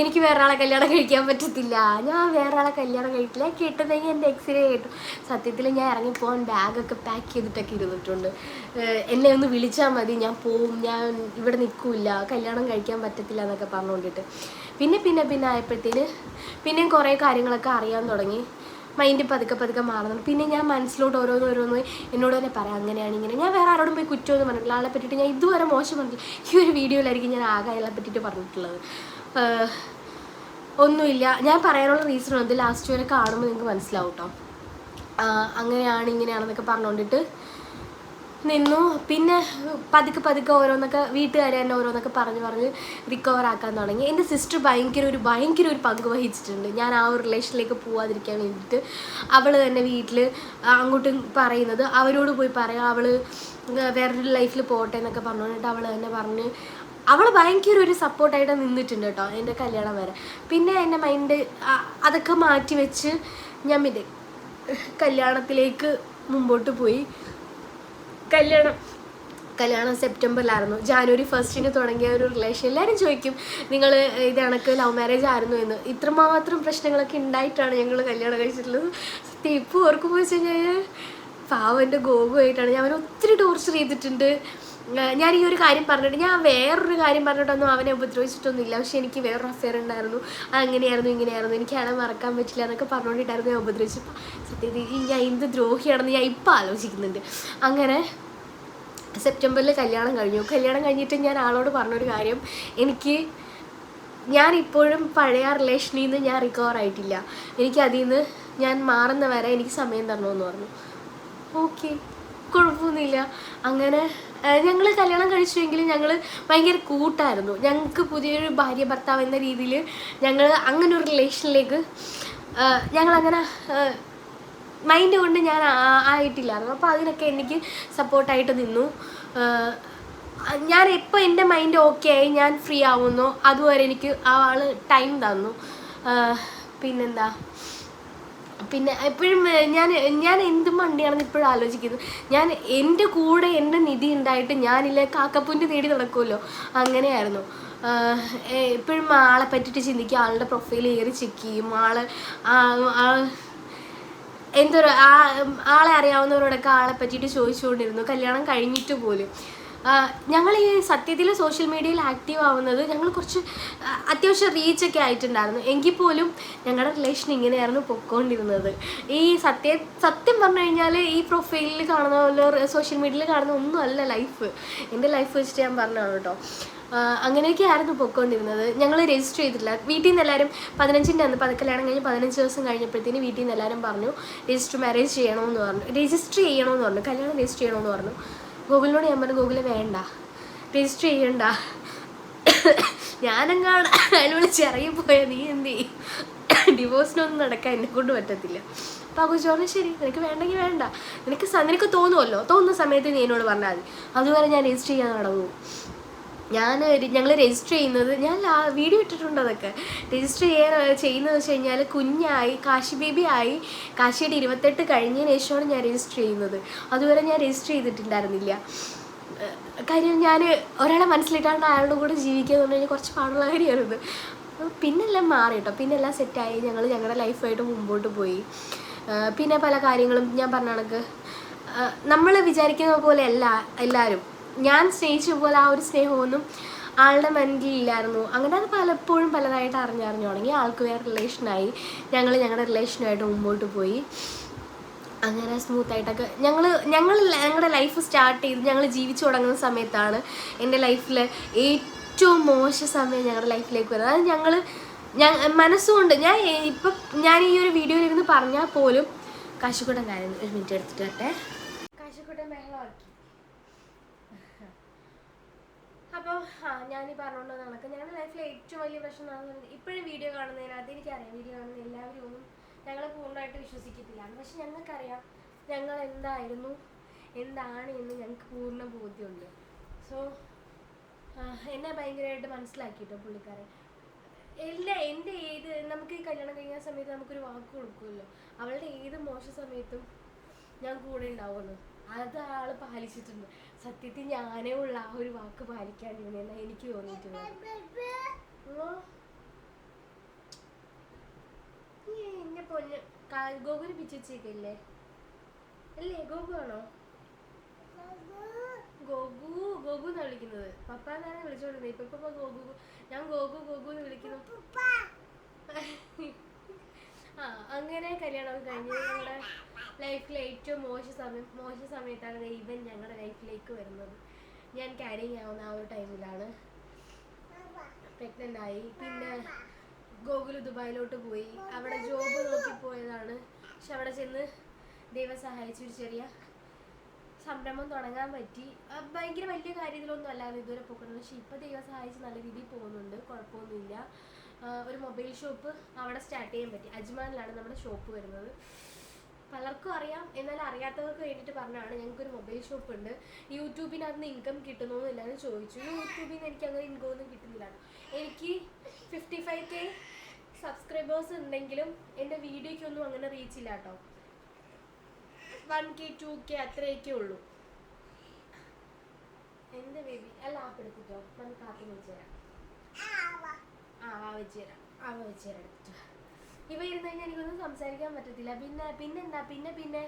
എനിക്ക് വേറെ ആളെ കല്യാണം കഴിക്കാൻ പറ്റത്തില്ല. ഞാൻ വേറെ ആളെ കല്യാണം കഴിക്കില്ല. കിട്ടുന്നെങ്കിൽ എന്റെ എക്സ്റേ കേട്ടു. സത്യത്തിൽ ഞാൻ ഇറങ്ങിപ്പോകാൻ ബാഗൊക്കെ പാക്ക് ചെയ്തിട്ടൊക്കെ ഇരുന്നിട്ടുണ്ട്. എന്നെ ഒന്ന് വിളിച്ചാൽ മതി. ഞാൻ പോവും. ഞാൻ ഇവിടെ നിൽക്കില്ല. കല്യാണം കഴിക്കാൻ പറ്റത്തില്ല എന്നൊക്കെ പറഞ്ഞുകൊണ്ടിട്ട്. പിന്നെ പിന്നെ പിന്നെ ആയപ്പോഴത്തേന് പിന്നെയും കുറേ കാര്യങ്ങളൊക്കെ അറിയാൻ തുടങ്ങി. മൈൻഡ് പതുക്കെ പതുക്കെ മാറുന്നുണ്ട് പിന്നെ ഞാൻ മനസ്സിലോട്ട് ഓരോന്ന് ഓരോന്ന് എന്നോട് തന്നെ പറയാം. അങ്ങനെയാണ് ഇങ്ങനെ. ഞാൻ വേറെ ആരോടും പോയി കുറ്റമൊന്നും പറഞ്ഞിട്ടില്ല. ആളെ പറ്റിയിട്ട് ഞാൻ ഇതുവരെ മോശം പറഞ്ഞിട്ടില്ല. ഈ ഒരു വീഡിയോയിലായിരിക്കും ഞാൻ ആകെ അയാളെ പറ്റിയിട്ട് പറഞ്ഞിട്ടുള്ളത്. ഒന്നുമില്ല. ഞാൻ പറയാനുള്ള റീസൺ ഉണ്ട് ലാസ്റ്റ് വരെ കാണുമ്പോൾ നിങ്ങൾക്ക് മനസ്സിലാവും കേട്ടോ അങ്ങനെയാണ് ഇങ്ങനെയാണെന്നൊക്കെ പറഞ്ഞുകൊണ്ടിട്ട് നിന്നു. പിന്നെ പതുക്കെ പതുക്കെ ഓരോന്നൊക്കെ വീട്ടുകാർ തന്നെ ഓരോന്നൊക്കെ പറഞ്ഞ് പറഞ്ഞ് റിക്കവർ ആക്കാൻ തുടങ്ങി. എന്റെ സിസ്റ്റർ ഭയങ്കര ഒരു ഭയങ്കര ഒരു പങ്ക് വഹിച്ചിട്ടുണ്ട്. ഞാൻ ആ ഒരു റിലേഷനിലേക്ക് പോവാതിരിക്കാൻ വേണ്ടിയിട്ട് അവൾ തന്നെ വീട്ടിൽ അങ്ങോട്ടും പറയുന്നത്. അവരോട് പോയി പറയാം. അവൾ വേറൊരു ലൈഫിൽ പോട്ടെ എന്നൊക്കെ പറഞ്ഞുകൊണ്ടിട്ട് അവൾ തന്നെ പറഞ്ഞ് അവൾ ഭയങ്കര ഒരു സപ്പോർട്ടായിട്ട് നിന്നിട്ടുണ്ട് കേട്ടോ എന്റെ കല്യാണം വരെ. പിന്നെ എന്റെ മൈൻഡ് അതൊക്കെ മാറ്റി വെച്ച് ഞാൻ പിന്നെ കല്യാണത്തിലേക്ക് മുമ്പോട്ട് പോയി. കല്യാണം കല്യാണം സെപ്റ്റംബറിലായിരുന്നു. ജാനുവരി ഫസ്റ്റിന് തുടങ്ങിയ ഒരു റിലേഷൻ എല്ലാവരും ചോദിക്കും നിങ്ങൾ ഇത് കണക്ക് ലവ് മാരേജ് ആയിരുന്നു എന്ന്. ഇത്രമാത്രം പ്രശ്നങ്ങളൊക്കെ ഉണ്ടായിട്ടാണ് ഞങ്ങൾ കല്യാണം കഴിച്ചിട്ടുള്ളത്. സത്യം ഇപ്പോൾ ഓർക്കുമ്പോൾ വെച്ച് കഴിഞ്ഞാൽ പാവന്റെ ഗോകുമായിട്ടാണ് ഞാൻ അവനെ ഒത്തിരി ടോർച്ചർ ചെയ്തിട്ടുണ്ട്. ഞാൻ ഈ ഒരു കാര്യം പറഞ്ഞിട്ട് ഞാൻ വേറൊരു കാര്യം പറഞ്ഞിട്ടൊന്നും അവനെ ഉപദ്രവിച്ചിട്ടൊന്നുമില്ല. പക്ഷെ എനിക്ക് വേറൊരു അഫെയർ ഉണ്ടായിരുന്നു. അങ്ങനെയായിരുന്നു ഇങ്ങനെയായിരുന്നു. എനിക്ക് അയാളെ മറക്കാൻ പറ്റില്ല എന്നൊക്കെ പറഞ്ഞുകൊണ്ടിട്ടായിരുന്നു ഞാൻ ഉപദ്രവിച്ചപ്പോൾ സത്യത്തിൽ ഞാൻ എന്ത് ദ്രോഹിയാണെന്ന് ഞാൻ ഇപ്പം ആലോചിക്കുന്നുണ്ട്. അങ്ങനെ സെപ്റ്റംബറിൽ കല്യാണം കഴിഞ്ഞു. കല്യാണം കഴിഞ്ഞിട്ട് ഞാൻ ആളോട് പറഞ്ഞൊരു കാര്യം. എനിക്ക് ഞാൻ ഇപ്പോഴും പഴയ റിലേഷനിൽ നിന്ന് ഞാൻ റിക്കവർ ആയിട്ടില്ല. എനിക്ക് അതിൽ നിന്ന് ഞാൻ മാറുന്ന വരെ എനിക്ക് സമയം തരണമെന്ന് പറഞ്ഞു. ഓക്കെ കുഴപ്പമൊന്നുമില്ല. അങ്ങനെ ഞങ്ങൾ കല്യാണം കഴിച്ചുവെങ്കിലും ഞങ്ങൾ ഭയങ്കര കൂട്ടായിരുന്നു. ഞങ്ങൾക്ക് പുതിയൊരു ഭാര്യ ഭർത്താവ് എന്ന രീതിയിൽ ഞങ്ങൾ അങ്ങനെ ഒരു റിലേഷനിലേക്ക് ഞങ്ങളങ്ങനെ മൈൻഡ് കൊണ്ട് ഞാൻ ആയിട്ടില്ലായിരുന്നു. അപ്പോൾ അതിനൊക്കെ എനിക്ക് സപ്പോർട്ടായിട്ട് നിന്നു. ഞാൻ എപ്പോൾ എന്റെ മൈൻഡ് ഓക്കെ ആയി ഞാൻ ഫ്രീ ആവുന്നു അതുവരെ എനിക്ക് ആ ആൾ ടൈം തന്നു. പിന്നെന്താ? പിന്നെ എപ്പോഴും ഞാൻ ഞാൻ എന്ത് മണ്ടിയാണെന്ന് ഇപ്പോഴും ആലോചിക്കുന്നത് ഞാൻ എന്റെ കൂടെ എന്റെ നിധി ഉണ്ടായിട്ട് ഞാനില്ല കാക്കപ്പൂന്റെ തേടി നടക്കുമല്ലോ അങ്ങനെയായിരുന്നു. എപ്പോഴും ആളെ പറ്റിയിട്ട് ചിന്തിക്കുക ആളുടെ പ്രൊഫൈൽ കയറി ചെക്ക് ചെയ്യും. ആളെ എന്തോ ആളെ അറിയാവുന്നവരോടൊക്കെ ആളെ പറ്റിയിട്ട് ചോദിച്ചുകൊണ്ടിരുന്നു. കല്യാണം കഴിഞ്ഞിട്ട് പോലും. ഞങ്ങൾ ഈ സത്യത്തിൽ സോഷ്യൽ മീഡിയയിൽ ആക്റ്റീവ് ആവുന്നത് ഞങ്ങൾ കുറച്ച് അത്യാവശ്യം റീച്ചൊക്കെ ആയിട്ടുണ്ടായിരുന്നു. എങ്കിൽ പോലും ഞങ്ങളുടെ റിലേഷൻ ഇങ്ങനെയായിരുന്നു പൊക്കോണ്ടിരുന്നത്. ഈ സത്യ സത്യം പറഞ്ഞു കഴിഞ്ഞാൽ ഈ പ്രൊഫൈലിൽ കാണുന്ന പോലെ സോഷ്യൽ മീഡിയയിൽ കാണുന്ന ഒന്നും അല്ല ലൈഫ് എന്റെ ലൈഫ് വെച്ചിട്ട് ഞാൻ പറഞ്ഞതാണ് കേട്ടോ. അങ്ങനെയൊക്കെ ആയിരുന്നു പൊയ്ക്കൊണ്ടിരുന്നത് ഞങ്ങൾ രജിസ്റ്റർ ചെയ്തിട്ടില്ല. വീട്ടിൽ നിന്ന് എല്ലാവരും പതിനഞ്ചിന്റെ അന്ന് കല്യാണം കഴിഞ്ഞ് പതിനഞ്ച് ദിവസം കഴിഞ്ഞപ്പോഴത്തേന് വീട്ടിൽ നിന്ന് എല്ലാവരും പറഞ്ഞു രജിസ്റ്റർ മാരേജ് ചെയ്യണമെന്ന് പറഞ്ഞു രജിസ്റ്റർ ചെയ്യണമെന്ന് പറഞ്ഞു കല്യാണം രജിസ്റ്റർ ചെയ്യണമെന്ന് പറഞ്ഞു. ഗൂഗിളിനോട് ഞാൻ പറഞ്ഞു ഗൂഗിളിൽ വേണ്ട രജിസ്റ്റർ ചെയ്യണ്ട. ഞാനെങ്ങാണ് അയാൾ വിളിച്ച് പോയ നീ എന്ത് ഡിവോഴ്സിനൊന്നും നടക്കാൻ എന്നെ കൊണ്ട് പറ്റത്തില്ല. അപ്പോൾ കൊച്ചു പറഞ്ഞു ശരി നിനക്ക് വേണ്ടെങ്കിൽ വേണ്ട. നിനക്ക് നിനക്ക് തോന്നുമല്ലോ തോന്നുന്ന സമയത്ത് നീ എന്നോട് പറഞ്ഞാൽ മതി. അതുവരെ ഞാൻ രജിസ്റ്റർ ചെയ്യാൻ നടന്നു ഞാൻ ഞങ്ങൾ രജിസ്റ്റർ ചെയ്യുന്നത് ഞാൻ വീഡിയോ ഇട്ടിട്ടുണ്ട് അതൊക്കെ. രജിസ്റ്റർ ചെയ്യാൻ ചെയ്യുന്നത് വെച്ച് കഴിഞ്ഞാൽ കുഞ്ഞായി കാശി ബേബി ആയി. കാശിയുടെ ഇരുപത്തെട്ട് കഴിഞ്ഞതിന് ശേഷമാണ് ഞാൻ രജിസ്റ്റർ ചെയ്യുന്നത്. അതുവരെ ഞാൻ രജിസ്റ്റർ ചെയ്തിട്ടുണ്ടായിരുന്നില്ല. കാര്യം ഞാൻ ഒരാളെ മനസ്സിലിട്ടാണ്ട് അയാളുടെ കൂടെ ജീവിക്കുക എന്ന് പറഞ്ഞാൽ കുറച്ച് പാടുള്ള കാര്യമായിരുന്നു പിന്നെല്ലാം മാറി കേട്ടോ പിന്നെല്ലാം സെറ്റായി ഞങ്ങൾ ഞങ്ങളുടെ ലൈഫായിട്ട് മുമ്പോട്ട് പോയി. പിന്നെ പല കാര്യങ്ങളും ഞാൻ പറഞ്ഞ കണക്ക്. നമ്മൾ വിചാരിക്കുന്ന പോലെ അല്ല എല്ലാവരും ഞാൻ സ്നേഹിച്ച പോലെ ആ ഒരു സ്നേഹമൊന്നും ആളുടെ മനസ്സിലില്ലായിരുന്നു അങ്ങനെ അത് പലപ്പോഴും പലതായിട്ട് അറിഞ്ഞറിഞ്ഞു തുടങ്ങി. ആൾക്ക് വേറെ റിലേഷനായി ഞങ്ങൾ ഞങ്ങളുടെ റിലേഷനുമായിട്ട് മുമ്പോട്ട് പോയി. അങ്ങനെ സ്മൂത്തായിട്ടൊക്കെ ഞങ്ങൾ ഞങ്ങൾ ഞങ്ങളുടെ ലൈഫ് സ്റ്റാർട്ട് ചെയ്ത് ഞങ്ങൾ ജീവിച്ചു തുടങ്ങുന്ന സമയത്താണ് എന്റെ ലൈഫിലെ ഏറ്റവും മോശ സമയം ഞങ്ങളുടെ ലൈഫിലേക്ക് വരുന്നത്. അത് ഞങ്ങൾ ഞാൻ മനസ്സുകൊണ്ട് ഞാൻ ഇപ്പം ഞാൻ ഈ ഒരു വീഡിയോയിൽ ഇരുന്ന് പറഞ്ഞാൽ പോലും കാശിക്കൂട്ടൻ കാര്യം ഒരു മിനിറ്റ് എടുത്തിട്ട് വരട്ടെ. കാശിക്കൂട്ടൻ ബഹളമാക്കി അപ്പോൾ ആ ഞാൻ ഈ പറഞ്ഞുകൊണ്ട് നടക്കും ഞങ്ങളുടെ ലൈഫിലെ ഏറ്റവും വലിയ പ്രശ്നം എന്ന് പറഞ്ഞാൽ ഇപ്പോഴും വീഡിയോ കാണുന്നതിനകത്ത് എനിക്കറിയാം വീഡിയോ കാണുന്ന എല്ലാവരും ഒന്നും ഞങ്ങളെ പൂർണമായിട്ട് വിശ്വസിക്കത്തില്ല. പക്ഷെ ഞങ്ങൾക്കറിയാം ഞങ്ങൾ എന്തായിരുന്നു എന്താണ് എന്ന് ഞങ്ങൾക്ക് പൂർണ ബോധ്യമുണ്ട്. സോ എന്നെ ഭയങ്കരമായിട്ട് മനസ്സിലാക്കിയിട്ടോ പുള്ളിക്കാരൻ. എല്ലാ എന്റെ ഏത് നമുക്ക് ഈ കല്യാണം കഴിഞ്ഞ സമയത്ത് നമുക്കൊരു വാക്ക് കൊടുക്കുമല്ലോ. അവളുടെ ഏത് മോശ സമയത്തും ഞാൻ കൂടെ ഉണ്ടാവുമെന്ന് അത് ആൾ പാലിച്ചിട്ടുണ്ട്. സത്യത്തിൽ ഞാനേ ഉള്ള ആ ഒരു വാക്ക് പാലിക്കാണ്ടിരുന്നെന്നാ എനിക്ക് തോന്നിയിട്ടുള്ളത്. എന്റെ പൊന്ന് അല്ലേ ഗോകു ആണോ? ഗോകു ഗോകു എന്നാ വിളിക്കുന്നത്. പപ്പ എന്നാണ് വിളിച്ചോണ്ടിരുന്നത് ഇപ്പൊ ഇപ്പൊ ഗോഗു ഞാൻ ഗോകു ഗോകു എന്ന് വിളിക്കുന്നു. ആ അങ്ങനെ കല്യാണം കഴിഞ്ഞ് ഞങ്ങളുടെ ലൈഫിലെ ഏറ്റവും മോശ സമയം മോശ സമയത്താണ് ഇവൻ ഞങ്ങളുടെ ലൈഫിലേക്ക് വരുന്നത്. ഞാൻ ക്യാരിങ് ആവുന്ന ആ ഒരു ടൈമിലാണ് പ്രഗ്നന്റ് ആയി. പിന്നെ ഗോകുൽ ദുബായിലോട്ട് പോയി. അവിടെ ജോബ് നോക്കി പോയതാണ്. പക്ഷെ അവിടെ ചെന്ന് ദൈവം സഹായിച്ചു ഒരു ചെറിയ സംരംഭം തുടങ്ങാൻ പറ്റി. ഭയങ്കര വലിയ കാര്യത്തിലൊന്നും അല്ലാതെ ഇതുവരെ പോക്കുന്നത് പക്ഷെ ഇപ്പൊ ദൈവം സഹായിച്ച് നല്ല രീതിയിൽ പോകുന്നുണ്ട്. കുഴപ്പമൊന്നുമില്ല. ഒരു മൊബൈൽ ഷോപ്പ് അവിടെ സ്റ്റാർട്ട് ചെയ്യാൻ പറ്റി. അജ്മാനിലാണ് നമ്മുടെ ഷോപ്പ് വരുന്നത്. പലർക്കും അറിയാം. എന്നാൽ അറിയാത്തവർക്ക് വേണ്ടിയിട്ട് പറഞ്ഞാണ് ഞങ്ങൾക്കൊരു മൊബൈൽ ഷോപ്പ് ഉണ്ട്. യൂട്യൂബിനകത്ത് നിന്ന് ഇൻകം കിട്ടുന്നു എല്ലാവരും ചോദിച്ചു. യൂട്യൂബിൽ നിന്ന് എനിക്ക് അങ്ങനെ ഇൻകം ഒന്നും കിട്ടുന്നില്ല. എനിക്ക് ഫിഫ്റ്റി ഫൈവ് കെ സബ്സ്ക്രൈബേഴ്സ് ഉണ്ടെങ്കിലും എന്റെ വീഡിയോയ്ക്കൊന്നും അങ്ങനെ റീച്ച് ഇല്ല കേട്ടോ. വൺ കെ ടു കെ അത്രയൊക്കെ ഉള്ളൂ. എന്റെ ബേബി അല്ല ആപ്പ് എടുത്തിട്ടോ നമുക്ക് ആപ്പ് വിളിച്ചു തരാം ആ കഴിഞ്ഞാൽ എനിക്കൊന്നും സംസാരിക്കാൻ പറ്റത്തില്ല. പിന്നെ പിന്നെന്താ? പിന്നെ പിന്നെ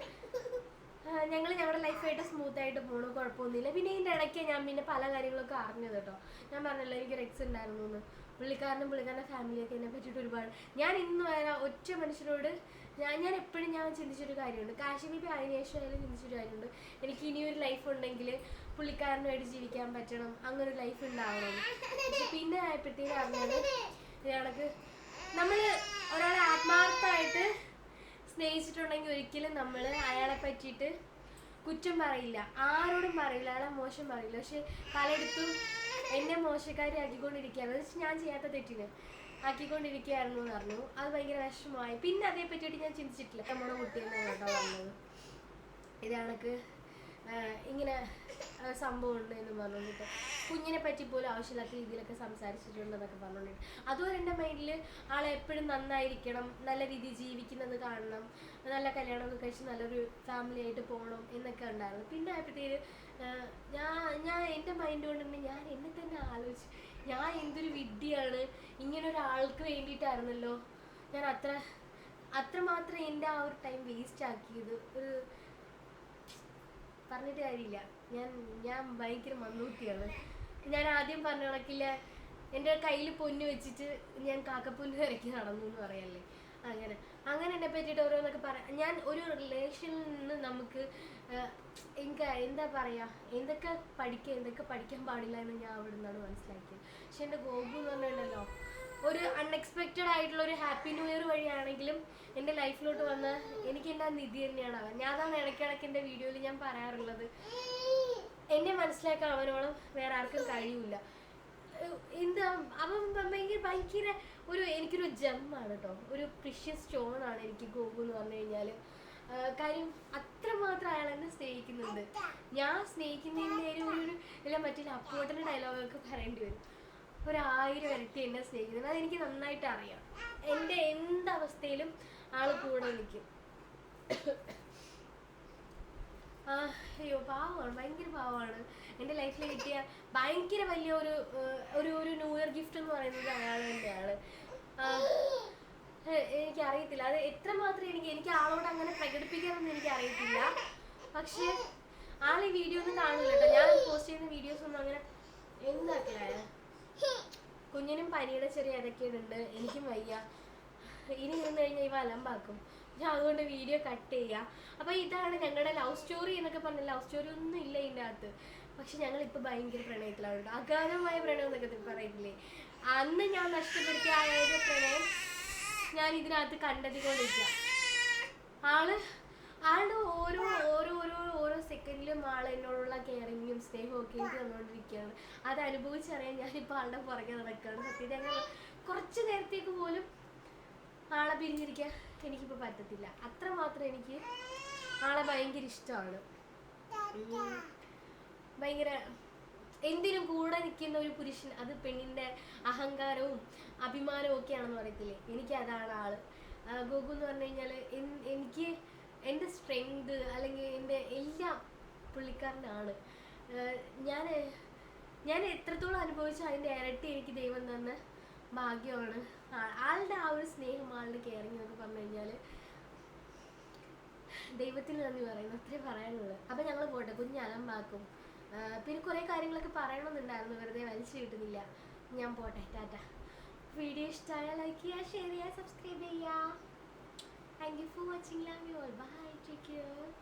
ഞങ്ങൾ ഞങ്ങളുടെ ലൈഫായിട്ട് സ്മൂത്ത് ആയിട്ട് പോണു. കുഴപ്പമൊന്നുമില്ല പിന്നെ ഇതിന്റെ ഇടയ്ക്ക് ഞാൻ പിന്നെ പല കാര്യങ്ങളൊക്കെ അറിഞ്ഞത് കേട്ടോ. ഞാൻ പറഞ്ഞല്ലോ എനിക്കൊരു എക്സ് ഉണ്ടായിരുന്നു എന്ന് പുള്ളിക്കാരനും പുള്ളിക്കാരന്റെ ഫാമിലിയൊക്കെ എന്നെ പറ്റിയിട്ട് ഒരുപാട്. ഞാൻ ഇന്ന് വരെ ഒറ്റ മനുഷ്യരോട് ഞാൻ ഞാൻ എപ്പോഴും ഞാൻ ചിന്തിച്ചൊരു കാര്യമുണ്ട്. കാശ്മീർ അതിനുശേഷം അതിന് ശേഷം ആയാലും ചിന്തിച്ചൊരു കാര്യമുണ്ട്. എനിക്ക് ഇനിയൊരു ലൈഫ് ഉണ്ടെങ്കിൽ പുള്ളിക്കാരനുമായിട്ട് ജീവിക്കാൻ പറ്റണം. അങ്ങനെ ഒരു ലൈഫ് ഉണ്ടാവണം പിന്നെ ആയപ്പോഴത്തേക്കും അറിഞ്ഞത് ഇയാൾക്ക് നമ്മൾ ഒരാളെ ആത്മാർത്ഥമായിട്ട് സ്നേഹിച്ചിട്ടുണ്ടെങ്കിൽ ഒരിക്കലും നമ്മൾ അയാളെ പറ്റിയിട്ട് കുറ്റം പറയില്ല. ആരോടും പറയില്ല. അയാളെ മോശം പറയില്ല. പക്ഷെ പലയിടത്തും എന്നെ മോശക്കാരി എന്ന് വെച്ചാൽ ഞാൻ ചെയ്യാത്ത തെറ്റിന് ആക്കിക്കൊണ്ടിരിക്കുകയായിരുന്നു എന്ന് പറഞ്ഞു. അത് ഭയങ്കര വിഷമമായി. പിന്നെ അതേ പറ്റിയിട്ട് ഞാൻ ചിന്തിച്ചിട്ടില്ല. നമ്മുടെ കുട്ടി തന്നെ കേട്ടോ പറഞ്ഞത്. ഇതാണക്ക് ഇങ്ങനെ സംഭവം ഉണ്ട് എന്ന് പറഞ്ഞുകൊണ്ടിട്ട് കുഞ്ഞിനെ പറ്റി പോലും ആവശ്യമില്ലാത്ത രീതിയിലൊക്കെ സംസാരിച്ചിട്ടുണ്ടെന്നൊക്കെ പറഞ്ഞുകൊണ്ടിട്ട് അതുപോലെ എന്റെ മൈൻഡിൽ ആളെ എപ്പോഴും നന്നായിരിക്കണം നല്ല രീതിയിൽ ജീവിക്കുന്നത് കാണണം നല്ല കല്യാണമൊക്കെ കഴിച്ച് നല്ലൊരു ഫാമിലി ആയിട്ട് പോകണം എന്നൊക്കെ ഉണ്ടായിരുന്നു. പിന്നെ ആയപ്പോഴത്തേക്ക് ഞാൻ ഞാൻ എന്റെ മൈൻഡ് കൊണ്ട് തന്നെ ഞാൻ എന്നെ തന്നെ ആലോചിച്ചു ഞാൻ എന്തൊരു വിദ്യയാണ് ഇങ്ങനെ ഒരാൾക്ക് വേണ്ടിയിട്ടായിരുന്നല്ലോ ഞാൻ അത്ര അത്രമാത്രം എന്റെ ആ ഒരു ടൈം വേസ്റ്റ് ആക്കിയത്. ഒരു പറഞ്ഞിട്ട് കാര്യമില്ല. ഞാൻ ഞാൻ ഭയങ്കര മണ്ണൂത്തിയാണ് ഞാൻ ആദ്യം പറഞ്ഞ കണക്കില്ല എന്റെ കയ്യിൽ പൊന്ന് വെച്ചിട്ട് ഞാൻ കാക്കപ്പൊന്ന് വരയ്ക്ക് നടന്നു എന്ന് പറയല്ലേ. അങ്ങനെ. അങ്ങനെ എന്നെ പറ്റിയിട്ട് ഓരോന്നൊക്കെ പറയാം ഞാൻ ഒരു റിലേഷനിൽ നിന്ന് നമുക്ക് എനിക്ക് എന്താ പറയുക എന്തൊക്കെ പഠിക്കുക എന്തൊക്കെ പഠിക്കാൻ പാടില്ല എന്ന് ഞാൻ അവിടെ നിന്നാണ് മനസ്സിലാക്കിയത്. പക്ഷെ എന്റെ ഗോപു എന്ന് പറഞ്ഞിട്ടുണ്ടല്ലോ ഒരു അൺഎക്സ്പെക്റ്റഡ് ആയിട്ടുള്ള ഒരു ഹാപ്പി ന്യൂ ഇയർ വഴിയാണെങ്കിലും എന്റെ ലൈഫിലോട്ട് വന്ന എനിക്ക് എന്റെ നിധി തന്നെയാണ്. അവൻ ഞാൻ അതാണ് ഇടയ്ക്കിടയ്ക്ക് എന്റെ വീഡിയോയിൽ ഞാൻ പറയാറുള്ളത്. എന്നെ മനസ്സിലാക്കാൻ അവനോളം വേറെ ആർക്കും കഴിയൂല. എന്താ അവൻ ഭയങ്കര ഭയങ്കര ഒരു എനിക്കൊരു ജമ്മാണ് കേട്ടോ ഒരു പ്രിഷ്യസ് സ്റ്റോൺ ആണ് എനിക്ക് ഗോകു എന്ന് പറഞ്ഞു കഴിഞ്ഞാൽ കാര്യം അത്രമാത്രം അയാൾ എന്നെ സ്നേഹിക്കുന്നുണ്ട്. ഞാൻ സ്നേഹിക്കുന്നതിന്റെ ഒരു എല്ലാം മറ്റേ അപ്പോട്ടന്റെ ഡയലോഗൊക്കെ പറയേണ്ടി വരും. ഒരായിരം ഇരട്ടി എന്നെ സ്നേഹിക്കുന്നത് അതെനിക്ക് നന്നായിട്ട് അറിയാം. എന്റെ എന്തവസ്ഥയിലും ആൾ കൂടെ നിൽക്കും. അയ്യോ പാവമാണ്. ഭയങ്കര പാവമാണ്. എന്റെ ലൈഫിൽ കിട്ടിയ ഭയങ്കര വലിയ ഒരു ഒരു ഒരു ന്യൂ ഇയർ ഗിഫ്റ്റ് എന്ന് പറയുന്നത് അയാൾ തന്നെയാണ്. എനിക്ക് അറിയത്തില്ല. അത് എത്രമാത്രം എനിക്ക് എനിക്ക് ആളോട് അങ്ങനെ പ്രകടിപ്പിക്കാനൊന്നും എനിക്ക് അറിയത്തില്ല. പക്ഷേ ആൾ ഈ വീഡിയോ ഒന്നും കാണില്ല കേട്ടോ. ഞാൻ പോസ്റ്റ് ചെയ്യുന്ന വീഡിയോസ് ഒന്നും അങ്ങനെ എന്താക്കില്ല കുഞ്ഞിനും പനിയുടെ ചെറിയ ഇടക്കേടുണ്ട് എനിക്കും വയ്യ. ഇനി നിന്ന് കഴിഞ്ഞാൽ ഇവ അലമ്പാക്കും ഞാൻ അതുകൊണ്ട് വീഡിയോ കട്ട് ചെയ്യുക അപ്പോൾ ഇതാണ് ഞങ്ങളുടെ ലവ് സ്റ്റോറി എന്നൊക്കെ പറഞ്ഞ ലവ് സ്റ്റോറി ഒന്നും ഇല്ല ഇതിന്റെ അകത്ത്. പക്ഷെ ഞങ്ങൾ ഇപ്പോൾ ഭയങ്കര പ്രണയത്തിലാണ്. അഗാധമായ പ്രണയം എന്നൊക്കെ പറയില്ലേ? അന്ന് ഞാൻ നഷ്ടപ്പെടുത്തിയ ആ പ്രണയം ഞാൻ ഇതിനകത്ത് കണ്ടെത്തിക്കൊണ്ടിരിക്കുക ആൾ ആളുടെ ഓരോ ഓരോ ഓരോ ഓരോ സെക്കൻഡിലും ആൾ എന്നോടുള്ള കെയറിങ്ങും സ്നേഹവും ഒക്കെ എനിക്ക് തന്നുകൊണ്ടിരിക്കുകയാണ് അത് അനുഭവിച്ചറിയാൻ ഞാനിപ്പോൾ ആളുടെ പുറകെ നടക്കുകയാണ്. സത്യത്തിൽ അങ്ങനെ കുറച്ച് നേരത്തേക്ക് പോലും ആളെ പിരിഞ്ഞിരിക്കാൻ എനിക്കിപ്പോൾ പറ്റത്തില്ല. അത്രമാത്രം എനിക്ക് ആളെ ഭയങ്കര ഇഷ്ടമാണ്. ഭയങ്കര എന്തിനും കൂടെ നിൽക്കുന്ന ഒരു പുരുഷൻ അത് പെണ്ണിന്റെ അഹങ്കാരവും അഭിമാനവും ഒക്കെയാണെന്ന് പറയത്തില്ലേ? എനിക്ക് അതാണ് ആൾ. ഗോകു എന്ന് പറഞ്ഞു കഴിഞ്ഞാൽ എനിക്ക് എന്റെ സ്ട്രെങ്ത് അല്ലെങ്കിൽ എന്റെ എല്ലാം പുള്ളിക്കാരനാണ്. ഞാൻ ഞാൻ എത്രത്തോളം അനുഭവിച്ചു അതിന്റെ ഇരട്ടി എനിക്ക് ദൈവം തന്ന ഭാഗ്യമാണ്. ആളുടെ ആ ഒരു സ്നേഹം ആളുടെ കെയറിങ് എന്നൊക്കെ പറഞ്ഞു കഴിഞ്ഞാൽ ദൈവത്തിന് നന്ദി പറയുന്നു. അത്രേ പറയാനുള്ളത് അപ്പം ഞങ്ങൾ പോട്ടെ കുഞ്ഞ് അലമ്പാക്കും. പിന്നെ കുറേ കാര്യങ്ങളൊക്കെ പറയണമെന്നുണ്ടായിരുന്നു. വെറുതെ വലിച്ചു കിട്ടുന്നില്ല. ഞാൻ പോട്ടെ ടാറ്റ. വീഡിയോ ഇഷ്ടമായ ലൈക്ക് ചെയ്യുക ഷെയർ ചെയ്യുക സബ്സ്ക്രൈബ് ചെയ്യുക. Thank you for watching. Love you all. Bye. Take care.